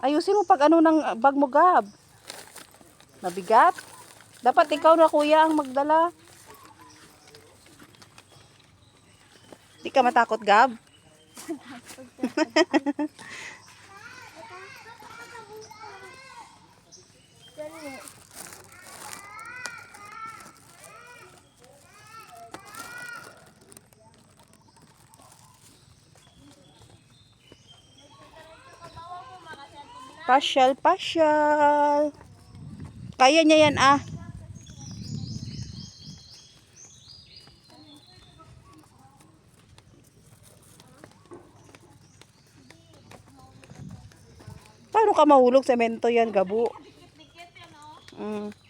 Ayusin mo pag ano ng bag mo, Gab. Mabigat. Dapat ikaw na kuya ang magdala. Di ka matakot, Gab? Pasyal, pasyal. Kaya niya yan ah. Paano ka mahulog semento yan, gabo? Mm.